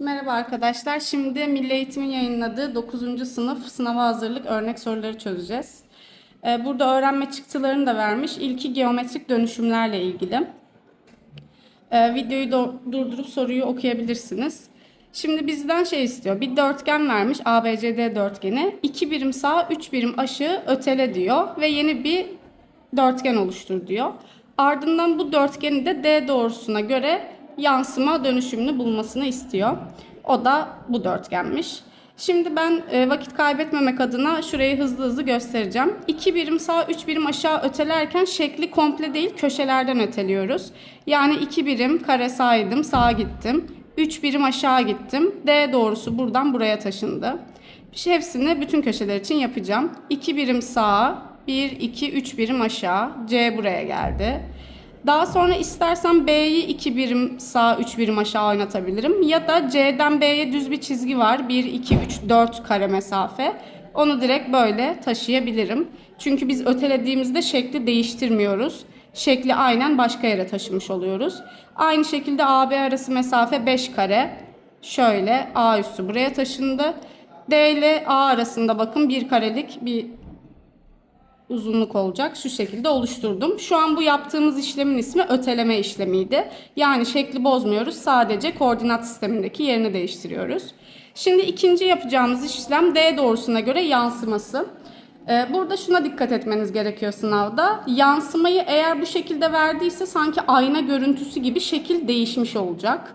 Merhaba arkadaşlar. Şimdi Milli Eğitim'in yayınladığı 9. sınıf sınava hazırlık örnek soruları çözeceğiz. Ee, Burada öğrenme çıktılarını da vermiş. İlki geometrik dönüşümlerle ilgili. Ee, Videoyu durdurup soruyu okuyabilirsiniz. Şimdi bizden şey istiyor. Bir dörtgen vermiş ABCD dörtgeni. 2 birim sağ, 3 birim aşağı ötele diyor ve yeni bir dörtgen oluştur diyor. Ardından bu dörtgeni de D doğrusuna göre yansıma dönüşümünü bulmasını istiyor. O da bu dörtgenmiş. Şimdi ben e, vakit kaybetmemek adına şurayı hızlı hızlı göstereceğim. 2 birim sağ, 3 birim aşağı ötelerken şekli komple değil köşelerden öteliyoruz. Yani 2 birim kare saydım, sağa gittim. 3 birim aşağı gittim. D doğrusu buradan buraya taşındı. Şimdi hepsini bütün köşeler için yapacağım. 2 birim sağa, 1, 2, 3 birim aşağı. C buraya geldi. Daha sonra istersen B'yi 2 birim sağ, 3 birim aşağı oynatabilirim. Ya da C'den B'ye düz bir çizgi var. 1, 2, 3, 4 kare mesafe. Onu direkt böyle taşıyabilirim. Çünkü biz ötelediğimizde şekli değiştirmiyoruz. Şekli aynen başka yere taşımış oluyoruz. Aynı şekilde AB arası mesafe 5 kare. Şöyle A üssü buraya taşındı. D ile A arasında bakın bir karelik bir uzunluk olacak. Şu şekilde oluşturdum. Şu an bu yaptığımız işlemin ismi öteleme işlemiydi. Yani şekli bozmuyoruz. Sadece koordinat sistemindeki yerini değiştiriyoruz. Şimdi ikinci yapacağımız işlem D doğrusuna göre yansıması. Ee, Burada şuna dikkat etmeniz gerekiyor sınavda. Yansımayı eğer bu şekilde verdiyse sanki ayna görüntüsü gibi şekil değişmiş olacak.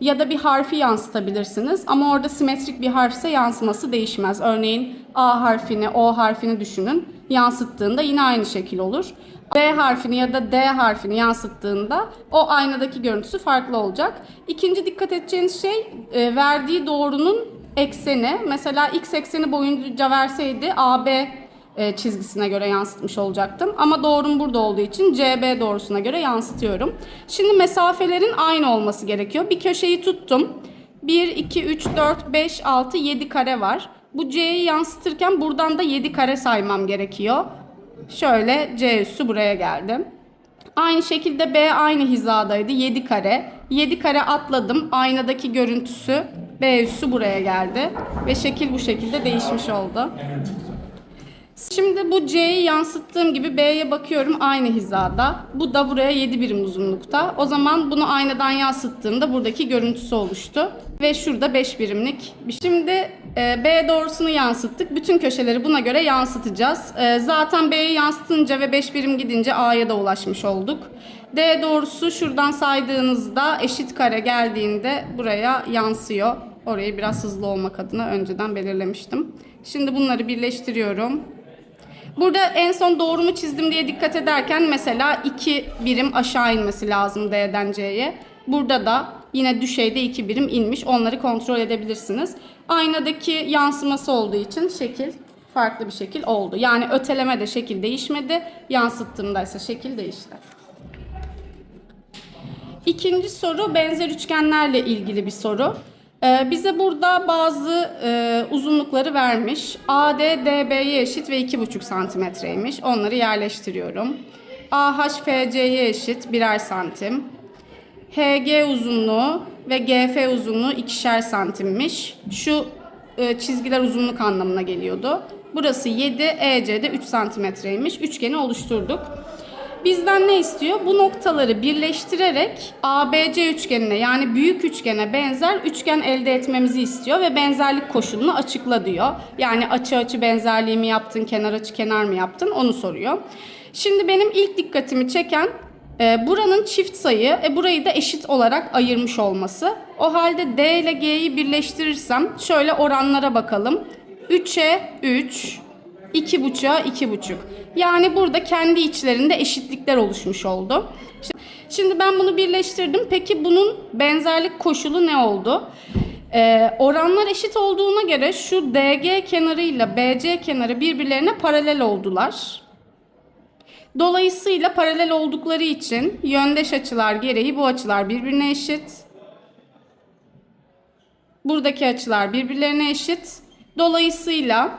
Ya da bir harfi yansıtabilirsiniz ama orada simetrik bir harfse yansıması değişmez. Örneğin A harfini, O harfini düşünün. Yansıttığında yine aynı şekil olur. B harfini ya da D harfini yansıttığında o aynadaki görüntüsü farklı olacak. İkinci dikkat edeceğiniz şey e, verdiği doğrunun ekseni. Mesela x ekseni boyunca verseydi AB e, çizgisine göre yansıtmış olacaktım. Ama doğrum burada olduğu için CB doğrusuna göre yansıtıyorum. Şimdi mesafelerin aynı olması gerekiyor. Bir köşeyi tuttum. 1, 2, 3, 4, 5, 6, 7 kare var. Bu C'yi yansıtırken buradan da 7 kare saymam gerekiyor. Şöyle C üssü buraya geldi. Aynı şekilde B aynı hizadaydı. 7 kare. 7 kare atladım. Aynadaki görüntüsü B üssü buraya geldi. Ve şekil bu şekilde değişmiş oldu. Şimdi bu C'yi yansıttığım gibi B'ye bakıyorum aynı hizada. Bu da buraya 7 birim uzunlukta. O zaman bunu aynadan yansıttığımda buradaki görüntüsü oluştu. Ve şurada 5 birimlik. Şimdi B doğrusunu yansıttık. Bütün köşeleri buna göre yansıtacağız. E, zaten B'yi yansıtınca ve 5 birim gidince A'ya da ulaşmış olduk. D doğrusu şuradan saydığınızda eşit kare geldiğinde buraya yansıyor. Orayı biraz hızlı olmak adına önceden belirlemiştim. Şimdi bunları birleştiriyorum. Burada en son doğru mu çizdim diye dikkat ederken mesela 2 birim aşağı inmesi lazım D'den C'ye. Burada da yine düşeyde 2 birim inmiş. Onları kontrol edebilirsiniz. Aynadaki yansıması olduğu için şekil farklı bir şekil oldu. Yani öteleme de şekil değişmedi. Yansıttığımda ise şekil değişti. İkinci soru benzer üçgenlerle ilgili bir soru. Ee, bize burada bazı e, uzunlukları vermiş. AD DB'ye eşit ve 2,5 santimetreymiş. Onları yerleştiriyorum. AH FC'ye eşit birer santim. HG uzunluğu ve GF uzunluğu ikişer santimmiş. Şu e, çizgiler uzunluk anlamına geliyordu. Burası 7, EC'de 3 santimetreymiş. Üçgeni oluşturduk. Bizden ne istiyor? Bu noktaları birleştirerek ABC üçgenine yani büyük üçgene benzer üçgen elde etmemizi istiyor ve benzerlik koşulunu açıkla diyor. Yani açı açı benzerliği mi yaptın, kenar açı kenar mı yaptın onu soruyor. Şimdi benim ilk dikkatimi çeken e, buranın çift sayı, e, burayı da eşit olarak ayırmış olması. O halde D ile G'yi birleştirirsem şöyle oranlara bakalım. 3'e 3, 2,5'a 2,5. Yani burada kendi içlerinde eşitlikler oluşmuş oldu. Şimdi ben bunu birleştirdim. Peki bunun benzerlik koşulu ne oldu? Ee, oranlar eşit olduğuna göre şu DG kenarıyla BC kenarı birbirlerine paralel oldular. Dolayısıyla paralel oldukları için yöndeş açılar gereği bu açılar birbirine eşit. Buradaki açılar birbirlerine eşit. Dolayısıyla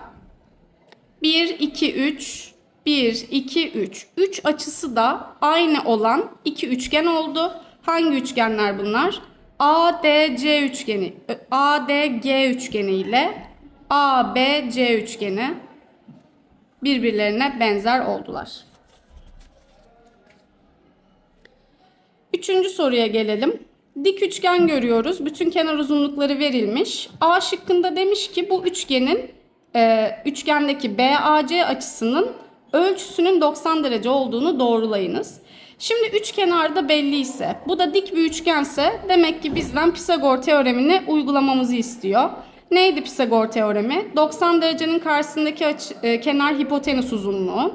1, 2, 3, 1, 2, 3. 3 açısı da aynı olan iki üçgen oldu. Hangi üçgenler bunlar? ADC üçgeni, ADG üçgeni ile ABC üçgeni birbirlerine benzer oldular. Üçüncü soruya gelelim. Dik üçgen görüyoruz. Bütün kenar uzunlukları verilmiş. A şıkkında demiş ki bu üçgenin e, üçgendeki BAC açısının ölçüsünün 90 derece olduğunu doğrulayınız. Şimdi üç kenarda belliyse, bu da dik bir üçgense demek ki bizden Pisagor teoremini uygulamamızı istiyor. Neydi Pisagor teoremi? 90 derecenin karşısındaki açı, e, kenar hipotenüs uzunluğu.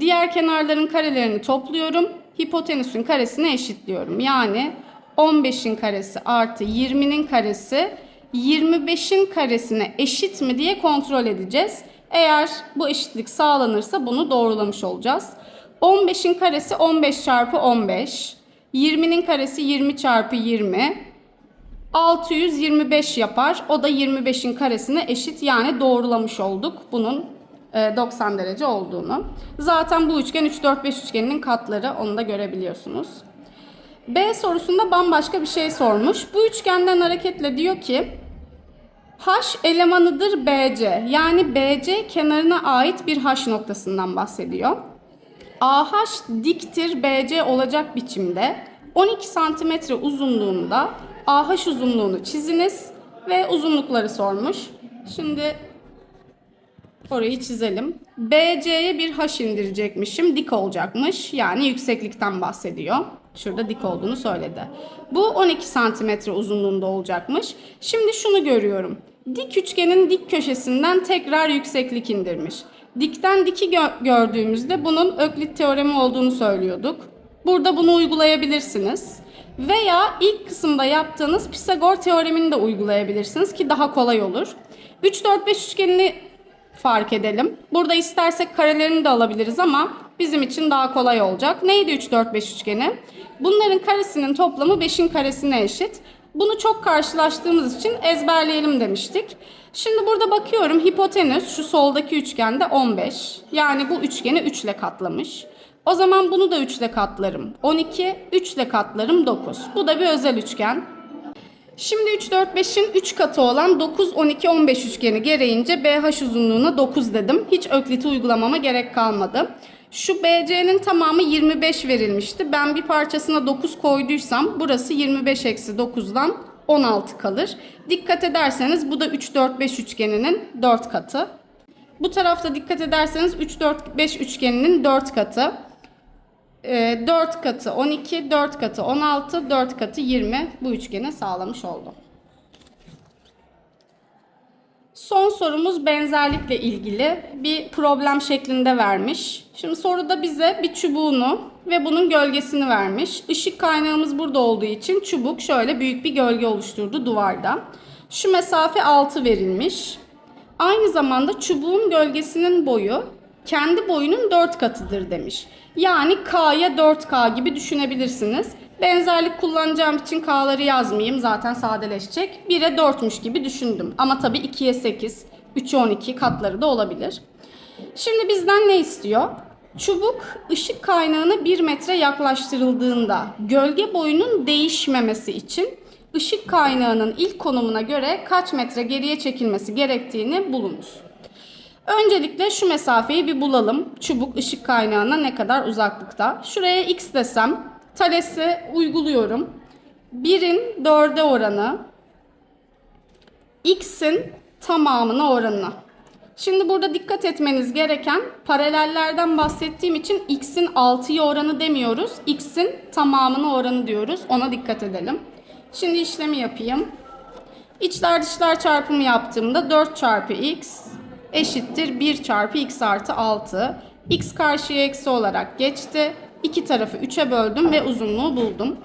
Diğer kenarların karelerini topluyorum. Hipotenüsün karesine eşitliyorum. Yani 15'in karesi artı 20'nin karesi 25'in karesine eşit mi diye kontrol edeceğiz. Eğer bu eşitlik sağlanırsa bunu doğrulamış olacağız. 15'in karesi 15 çarpı 15. 20'nin karesi 20 çarpı 20. 625 yapar. O da 25'in karesine eşit yani doğrulamış olduk bunun 90 derece olduğunu. Zaten bu üçgen 3 4 5 üçgeninin katları onu da görebiliyorsunuz. B sorusunda bambaşka bir şey sormuş. Bu üçgenden hareketle diyor ki H elemanıdır BC. Yani BC kenarına ait bir H noktasından bahsediyor. AH diktir BC olacak biçimde 12 santimetre uzunluğunda AH uzunluğunu çiziniz ve uzunlukları sormuş. Şimdi orayı çizelim. BC'ye bir H indirecekmişim. Dik olacakmış. Yani yükseklikten bahsediyor. Şurada dik olduğunu söyledi. Bu 12 santimetre uzunluğunda olacakmış. Şimdi şunu görüyorum. Dik üçgenin dik köşesinden tekrar yükseklik indirmiş. Dikten diki gö- gördüğümüzde bunun Öklit teoremi olduğunu söylüyorduk. Burada bunu uygulayabilirsiniz. Veya ilk kısımda yaptığınız Pisagor teoremini de uygulayabilirsiniz ki daha kolay olur. 3 4 5 üçgenini fark edelim. Burada istersek karelerini de alabiliriz ama bizim için daha kolay olacak. Neydi 3 4 5 üçgeni? Bunların karesinin toplamı 5'in karesine eşit. Bunu çok karşılaştığımız için ezberleyelim demiştik. Şimdi burada bakıyorum hipotenüs şu soldaki üçgende 15. Yani bu üçgeni 3 ile katlamış. O zaman bunu da 3 ile katlarım. 12, 3 ile katlarım 9. Bu da bir özel üçgen. Şimdi 3, 4, 5'in 3 katı olan 9, 12, 15 üçgeni gereğince BH uzunluğuna 9 dedim. Hiç ökliti uygulamama gerek kalmadı. Şu BC'nin tamamı 25 verilmişti. Ben bir parçasına 9 koyduysam burası 25 eksi 9'dan 16 kalır. Dikkat ederseniz bu da 3, 4, 5 üçgeninin 4 katı. Bu tarafta dikkat ederseniz 3, 4, 5 üçgeninin 4 katı. 4 katı 12, 4 katı 16, 4 katı 20 bu üçgeni sağlamış oldu. Son sorumuz benzerlikle ilgili bir problem şeklinde vermiş. Şimdi soruda bize bir çubuğunu ve bunun gölgesini vermiş. Işık kaynağımız burada olduğu için çubuk şöyle büyük bir gölge oluşturdu duvarda. Şu mesafe 6 verilmiş. Aynı zamanda çubuğun gölgesinin boyu kendi boyunun 4 katıdır demiş. Yani K'ya 4K gibi düşünebilirsiniz. Benzerlik kullanacağım için K'ları yazmayayım. Zaten sadeleşecek. 1'e 4'müş gibi düşündüm. Ama tabii 2'ye 8, 3'e 12 katları da olabilir. Şimdi bizden ne istiyor? Çubuk ışık kaynağına 1 metre yaklaştırıldığında gölge boyunun değişmemesi için ışık kaynağının ilk konumuna göre kaç metre geriye çekilmesi gerektiğini bulunuz. Öncelikle şu mesafeyi bir bulalım. Çubuk ışık kaynağına ne kadar uzaklıkta. Şuraya x desem Thales'i uyguluyorum. 1'in 4'e oranı x'in tamamına oranı. Şimdi burada dikkat etmeniz gereken paralellerden bahsettiğim için x'in 6'ya oranı demiyoruz. x'in tamamına oranı diyoruz. Ona dikkat edelim. Şimdi işlemi yapayım. İçler dışlar çarpımı yaptığımda 4 çarpı x eşittir 1 çarpı x artı 6. x karşıya eksi olarak geçti. İki tarafı 3'e böldüm ve uzunluğu buldum.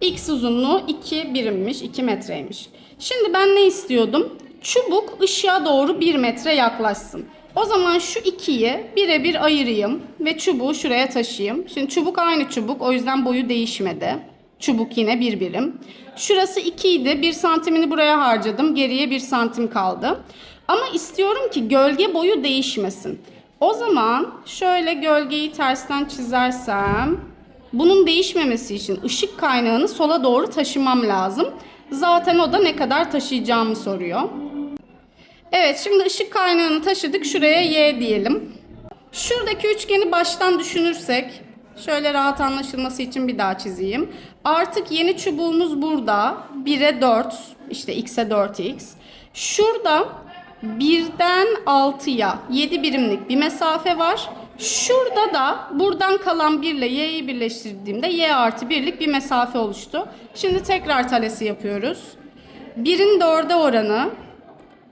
X uzunluğu 2 birimmiş, 2 metreymiş. Şimdi ben ne istiyordum? Çubuk ışığa doğru 1 metre yaklaşsın. O zaman şu 2'yi birebir ayırayım ve çubuğu şuraya taşıyayım. Şimdi çubuk aynı çubuk o yüzden boyu değişmedi. Çubuk yine bir birim. Şurası 2 idi. 1 santimini buraya harcadım. Geriye 1 santim kaldı. Ama istiyorum ki gölge boyu değişmesin. O zaman şöyle gölgeyi tersten çizersem Bunun değişmemesi için ışık kaynağını sola doğru taşımam lazım. Zaten o da ne kadar taşıyacağımı soruyor. Evet şimdi ışık kaynağını taşıdık. Şuraya y diyelim. Şuradaki üçgeni baştan düşünürsek şöyle rahat anlaşılması için bir daha çizeyim. Artık yeni çubuğumuz burada. 1'e 4 işte x'e 4x. Şurada 1'den 6'ya 7 birimlik bir mesafe var. Şurada da buradan kalan 1 ile y'yi birleştirdiğimde y artı 1'lik bir mesafe oluştu. Şimdi tekrar talesi yapıyoruz. 1'in 4'e oranı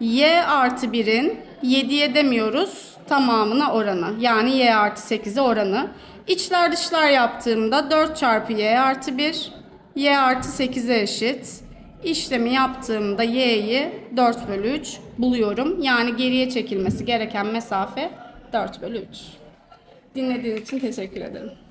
y artı 1'in 7'ye demiyoruz tamamına oranı. Yani y artı 8'e oranı. İçler dışlar yaptığımda 4 çarpı y artı 1 y artı 8'e eşit. İşlemi yaptığımda y'yi 4 bölü 3 buluyorum. Yani geriye çekilmesi gereken mesafe 4 bölü 3. Dinlediğin için teşekkür ederim.